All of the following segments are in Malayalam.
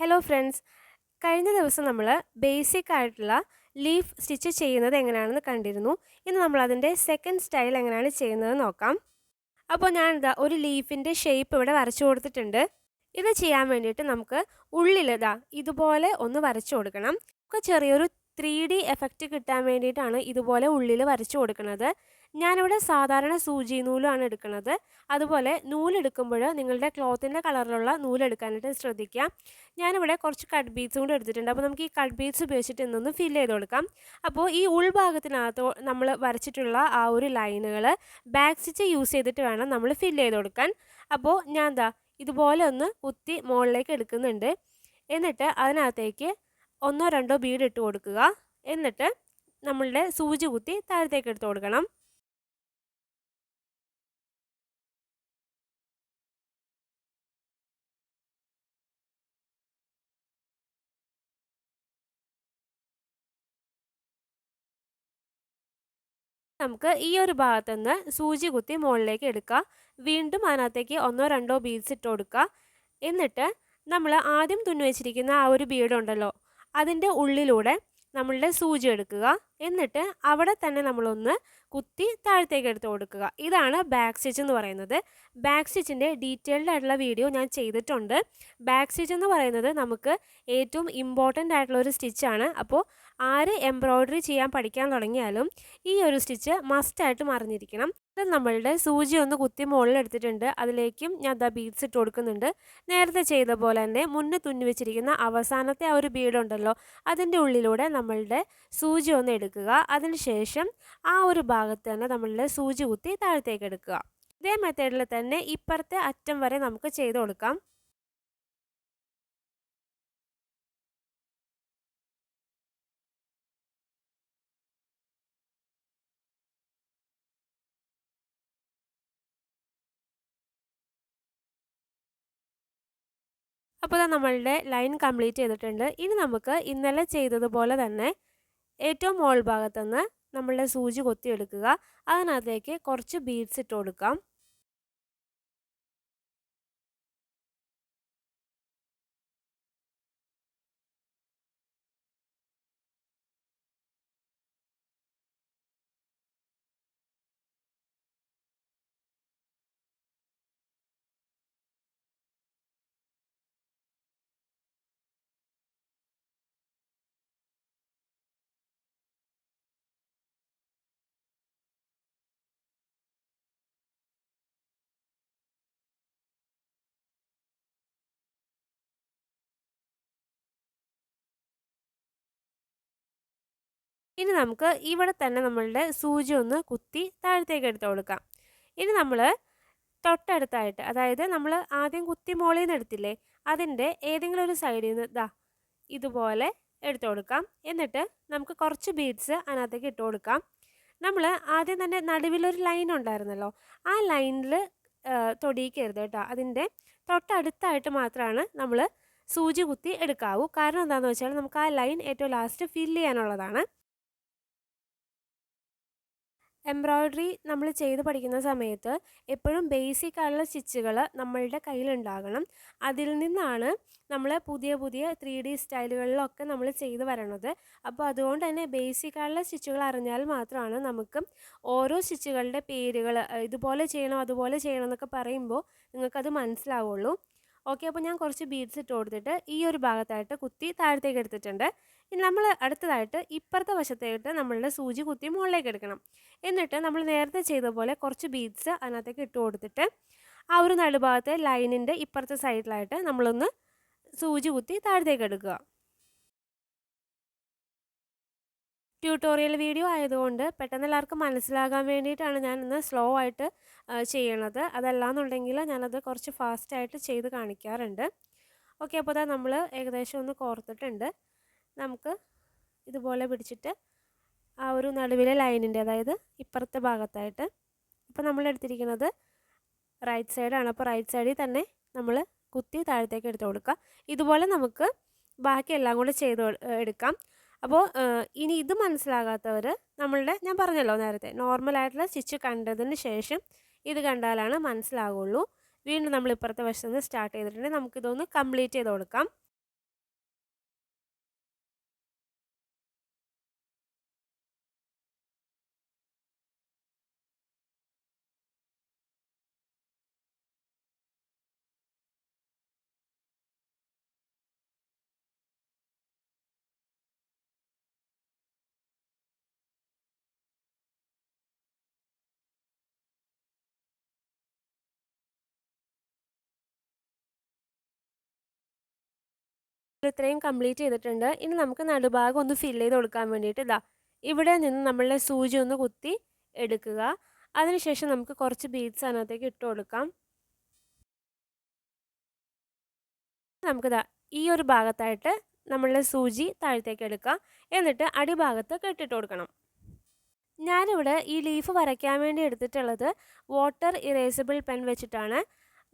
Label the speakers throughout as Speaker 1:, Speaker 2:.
Speaker 1: ഹലോ ഫ്രണ്ട്സ് കഴിഞ്ഞ ദിവസം നമ്മൾ ബേസിക് ആയിട്ടുള്ള ലീഫ് സ്റ്റിച്ച് ചെയ്യുന്നത് എങ്ങനെയാണെന്ന് കണ്ടിരുന്നു. ഇന്ന് നമ്മൾ അതിന്റെ സെക്കൻഡ് സ്റ്റൈൽ എങ്ങനെയാണ് ചെയ്യുന്നത് നോക്കാം. അപ്പോൾ ഞാൻ ഇതാ ഒരു ലീഫിന്റെ ഷേപ്പ് ഇവിടെ വരച്ചു കൊടുത്തിട്ടുണ്ട്. ഇത് ചെയ്യാൻ വേണ്ടിയിട്ട് നമുക്ക് ഉള്ളിൽ ഇതാ ഇതുപോലെ ഒന്ന് വരച്ചു കൊടുക്കണം. നമുക്ക് ചെറിയൊരു ത്രീ ഡി എഫക്റ്റ് കിട്ടാൻ വേണ്ടിയിട്ടാണ് ഇതുപോലെ ഉള്ളിൽ വരച്ചു കൊടുക്കുന്നത്. ഞാനിവിടെ സാധാരണ സൂചി നൂലാണ് എടുക്കുന്നത്. അതുപോലെ നൂലെടുക്കുമ്പോൾ നിങ്ങളുടെ ക്ലോത്തിന്റെ കളറിലുള്ള നൂലെടുക്കാനായിട്ട് ശ്രദ്ധിക്കുക. ഞാനിവിടെ കുറച്ച് കട്ട് ബീഡ്സും കൂടെ എടുത്തിട്ടുണ്ട്. അപ്പോൾ നമുക്ക് ഈ കട്ട് ബീഡ്സ് ഉപയോഗിച്ചിട്ട് ഇന്നൊന്ന് ഫിൽ ചെയ്ത് കൊടുക്കാം. അപ്പോൾ ഈ ഉൾഭാഗത്തിനകത്ത് നമ്മൾ വരച്ചിട്ടുള്ള ആ ഒരു ലൈനുകൾ ബാക്ക് സ്റ്റിച്ച് യൂസ് ചെയ്തിട്ട് വേണം നമ്മൾ ഫിൽ ചെയ്ത് കൊടുക്കാൻ. അപ്പോൾ ഞാൻ എന്താ ഇതുപോലെ ഒന്ന് കുത്തി മുകളിലേക്ക് എടുക്കുന്നുണ്ട്. എന്നിട്ട് അതിനകത്തേക്ക് ഒന്നോ രണ്ടോ ബീഡ് ഇട്ട് കൊടുക്കുക. എന്നിട്ട് നമ്മളുടെ സൂചി കുത്തി താഴത്തേക്ക് എടുത്ത് കൊടുക്കണം. നമുക്ക് ഈ ഒരു ഭാഗത്തു നിന്ന് സൂചി കുത്തി മുകളിലേക്ക് എടുക്കുക. വീണ്ടും അതിനകത്തേക്ക് ഒന്നോ രണ്ടോ ബീഡ്സ് ഇട്ട് കൊടുക്കുക. എന്നിട്ട് നമ്മൾ ആദ്യം തുന്നി വെച്ചിരിക്കുന്ന ആ ഒരു ബീഡ് ഉണ്ടല്ലോ അതിന്റെ ഉള്ളിലൂടെ നമ്മളുടെ സൂചി എടുക്കുക. എന്നിട്ട് അവിടെ തന്നെ നമ്മളൊന്ന് കുത്തി താഴത്തേക്ക് എടുത്ത് കൊടുക്കുക. ഇതാണ് ബാക്ക് സ്റ്റിച്ച് എന്ന് പറയുന്നത്. ബാക്ക് സ്റ്റിച്ചിന്റെ ഡീറ്റെയിൽഡ് ആയിട്ടുള്ള വീഡിയോ ഞാൻ ചെയ്തിട്ടുണ്ട്. ബാക്ക് സ്റ്റിച്ച് എന്ന് പറയുന്നത് നമുക്ക് ഏറ്റവും ഇമ്പോർട്ടന്റ് ആയിട്ടുള്ള ഒരു സ്റ്റിച്ചാണ് അപ്പോൾ ആര് എംബ്രോയ്ഡറി ചെയ്യാൻ പഠിക്കാൻ തുടങ്ങിയാലും ഈ ഒരു സ്റ്റിച്ച് മസ്റ്റായിട്ടും അറിഞ്ഞിരിക്കണം ഇത് നമ്മളുടെ സൂചി ഒന്ന് കുത്തി മുകളിൽ എടുത്തിട്ടുണ്ട്. അതിലേക്കും ഞാൻ ദ ബീഡ്സ് ഇട്ട് കൊടുക്കുന്നുണ്ട്. നേരത്തെ ചെയ്ത പോലെ തന്നെ മുന്നേ തുന്നി വെച്ചിരിക്കുന്ന അവസാനത്തെ ആ ഒരു ബീഡ് ഉണ്ടല്ലോ അതിന്റെ ഉള്ളിലൂടെ നമ്മളുടെ സൂചി ഒന്ന് എടുക്കുക. അതിനുശേഷം ആ ഒരു ഭാഗത്ത് തന്നെ നമ്മളുടെ സൂചി കുത്തി താഴത്തേക്ക് എടുക്കുക. ഇതേ മെത്തേഡിൽ തന്നെ ഇപ്പുറത്തെ അറ്റം വരെ നമുക്ക് ചെയ്ത് കൊടുക്കാം. അപ്പോൾ നമ്മളുടെ ലൈൻ കംപ്ലീറ്റ് ചെയ്തിട്ടുണ്ട്. ഇനി നമുക്ക് ഇന്നലെ ചെയ്തതുപോലെ തന്നെ ഏറ്റവും മോൾ ഭാഗത്തുനിന്ന് നമ്മളുടെ സൂചി കൊത്തിയെടുക്കുക. അതിനകത്തേക്ക് കുറച്ച് ബീഡ്സ് ഇട്ട് കൊടുക്കാം. ഇനി നമുക്ക് ഇവിടെ തന്നെ നമ്മളുടെ സൂചി ഒന്ന് കുത്തി താഴത്തേക്ക് എടുത്ത് കൊടുക്കാം. ഇനി നമ്മൾ തൊട്ടടുത്തായിട്ട് അതായത് നമ്മൾ ആദ്യം കുത്തി മോളിൽ നിന്ന് എടുത്തില്ലേ അതിന്റെ ഏതെങ്കിലും ഒരു സൈഡിൽ നിന്ന് ഇതാ ഇതുപോലെ എടുത്തു കൊടുക്കാം. എന്നിട്ട് നമുക്ക് കുറച്ച് ബീഡ്സ് അതിനകത്തേക്ക് ഇട്ട് കൊടുക്കാം. നമ്മൾ ആദ്യം തന്നെ നടുവിലൊരു ലൈൻ ഉണ്ടായിരുന്നല്ലോ ആ ലൈനിൽ തൊടിയിക്കരുത് കേട്ടോ. അതിന്റെ തൊട്ടടുത്തായിട്ട് മാത്രമാണ് നമ്മൾ സൂചി കുത്തി എടുക്കാവൂ. കാരണം എന്താണെന്ന് വെച്ചാൽ നമുക്ക് ആ ലൈൻ ഏറ്റവും ലാസ്റ്റ് ഫില്ല് ചെയ്യാനുള്ളതാണ്. എംബ്രോയ്ഡറി നമ്മൾ ചെയ്ത് പഠിക്കുന്ന സമയത്ത് എപ്പോഴും ബേസിക് ആയിട്ടുള്ള സ്റ്റിച്ചുകൾ നമ്മളുടെ കയ്യിലുണ്ടാകണം. അതിൽ നിന്നാണ് നമ്മൾ പുതിയ പുതിയ ത്രീ ഡി സ്റ്റൈലുകളിലൊക്കെ നമ്മൾ ചെയ്ത് വരണത്. അപ്പോൾ അതുകൊണ്ട് തന്നെ ബേസിക് ആയിട്ടുള്ള സ്റ്റിച്ചുകൾ അറിഞ്ഞാൽ മാത്രമാണ് നമുക്ക് ഓരോ സ്റ്റിച്ചുകളുടെ പേരുകൾ ഇതുപോലെ ചെയ്യണം അതുപോലെ ചെയ്യണം എന്നൊക്കെ പറയുമ്പോൾ നിങ്ങൾക്കത് മനസ്സിലാവുള്ളൂ. ഓക്കെ അപ്പോൾ ഞാൻ കുറച്ച് ബീഡ്സ് ഇട്ട് കൊടുത്തിട്ട് ഈ ഒരു ഭാഗത്തായിട്ട് കുത്തി താഴത്തേക്ക് എടുത്തിട്ടുണ്ട്. ഇനി നമ്മൾ അടുത്തതായിട്ട് ഇപ്പുറത്തെ വശത്തായിട്ട് നമ്മളുടെ സൂചി കുത്തി മുകളിലേക്ക് എടുക്കണം. എന്നിട്ട് നമ്മൾ നേരത്തെ ചെയ്ത പോലെ കുറച്ച് ബീഡ്സ് അതിനകത്തേക്ക് ഇട്ട് കൊടുത്തിട്ട് ആ ഒരു നടുഭാഗത്തെ ലൈനിന്റെ ഇപ്പുറത്തെ സൈഡിലായിട്ട് നമ്മളൊന്ന് സൂചി കുത്തി താഴത്തേക്ക് എടുക്കുക. ട്യൂട്ടോറിയൽ വീഡിയോ ആയതുകൊണ്ട് പെട്ടെന്ന് എല്ലാവർക്കും മനസ്സിലാകാൻ വേണ്ടിയിട്ടാണ് ഞാൻ സ്ലോ ആയിട്ട് ചെയ്യണത്. അതല്ലാന്നുണ്ടെങ്കിൽ ഞാനത് കുറച്ച് ഫാസ്റ്റായിട്ട് ചെയ്ത് കാണിക്കാറുണ്ട്. ഓക്കെ അപ്പോൾ അതാ നമ്മൾ ഏകദേശം ഒന്ന് കോർത്തിട്ടുണ്ട്. നമുക്ക് ഇതുപോലെ പിടിച്ചിട്ട് ആ ഒരു നടുവിലെ ലൈനിന്റെ അതായത് ഇപ്പുറത്തെ ഭാഗത്തായിട്ട്. ഇപ്പോൾ നമ്മൾ എടുത്തിരിക്കുന്നത് റൈറ്റ് സൈഡാണ് അപ്പോൾ റൈറ്റ് സൈഡിൽ തന്നെ നമ്മൾ കുത്തി താഴത്തേക്ക് എടുത്ത് കൊടുക്കുക. ഇതുപോലെ നമുക്ക് ബാക്കി എല്ലാം കൂടെ ചെയ്ത് എടുക്കാം. അപ്പോൾ ഇനി ഇത് മനസ്സിലാകാത്തവർ നമ്മളുടെ ഞാൻ പറഞ്ഞല്ലോ നേരത്തെ നോർമലായിട്ടുള്ള സ്റ്റിച്ച് കണ്ടതിന് ശേഷം ഇത് കണ്ടാലാണ് മനസ്സിലാകുള്ളൂ വീണ്ടും നമ്മൾ ഇപ്പുറത്തെ വശത്ത് നിന്ന് സ്റ്റാർട്ട് ചെയ്തിട്ടുണ്ടെങ്കിൽ നമുക്കിതൊന്ന് കംപ്ലീറ്റ് ചെയ്ത് കൊടുക്കാം. ഇത്രയും കംപ്ലീറ്റ് ചെയ്തിട്ടുണ്ട്. ഇനി നമുക്ക് നടുഭാഗം ഒന്ന് ഫിൽ ചെയ്ത് കൊടുക്കാൻ വേണ്ടിയിട്ട് ഇതാ ഇവിടെ നിന്ന് നമ്മളുടെ സൂചി ഒന്ന് കുത്തി എടുക്കുക. അതിനുശേഷം നമുക്ക് കുറച്ച് ബീഡ്സ് അതിനകത്തേക്ക് ഇട്ട് കൊടുക്കാം. നമുക്കിതാ ഈ ഒരു ഭാഗത്തായിട്ട് നമ്മളുടെ സൂചി താഴത്തേക്ക് എടുക്കുക എന്നിട്ട് അടിഭാഗത്ത് കെട്ടിട്ട് കൊടുക്കണം. ഞാനിവിടെ ഈ ലീഫ് വരയ്ക്കാൻ വേണ്ടി എടുത്തിട്ടുള്ളത് വാട്ടർ ഇറേസബിൾ പെൻ വെച്ചിട്ടാണ്.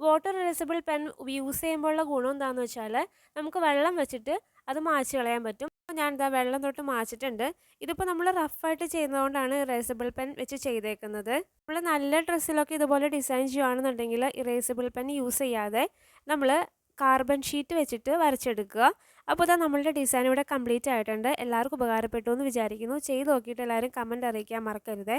Speaker 1: വാട്ടർ ഇറേസബിൾ പെൻ യൂസ് ചെയ്യുമ്പോഴുള്ള ഗുണം എന്താണെന്ന് വെച്ചാൽ നമുക്ക് വെള്ളം വെച്ചിട്ട് അത് മായ്ച്ച് കളയാൻ പറ്റും. ഞാൻ ഇതാ വെള്ളം തൊട്ട് മാച്ചിട്ടുണ്ട് ഇതിപ്പോൾ നമ്മൾ റഫായിട്ട് ചെയ്യുന്നതുകൊണ്ടാണ് ഇറേസബിൾ പെൻ വെച്ച് ചെയ്തേക്കുന്നത്. നമ്മൾ നല്ല ഡ്രസ്സിലൊക്കെ ഇതുപോലെ ഡിസൈൻ ചെയ്യുകയാണെന്നുണ്ടെങ്കിൽ ഇറേസബിൾ പെൻ യൂസ് ചെയ്യാതെ നമ്മൾ കാർബൺ ഷീറ്റ് വെച്ചിട്ട് വരച്ചെടുക്കുക. അപ്പോൾ ഇതാ നമ്മളുടെ ഡിസൈൻ ഇവിടെ കംപ്ലീറ്റ് ആയിട്ടുണ്ട്. എല്ലാവർക്കും ഉപകാരപ്പെട്ടു എന്ന് വിചാരിക്കുന്നു. ചെയ്ത് നോക്കിയിട്ട് എല്ലാവരും കമന്റ് അറിയിക്കാൻ മറക്കരുതേ.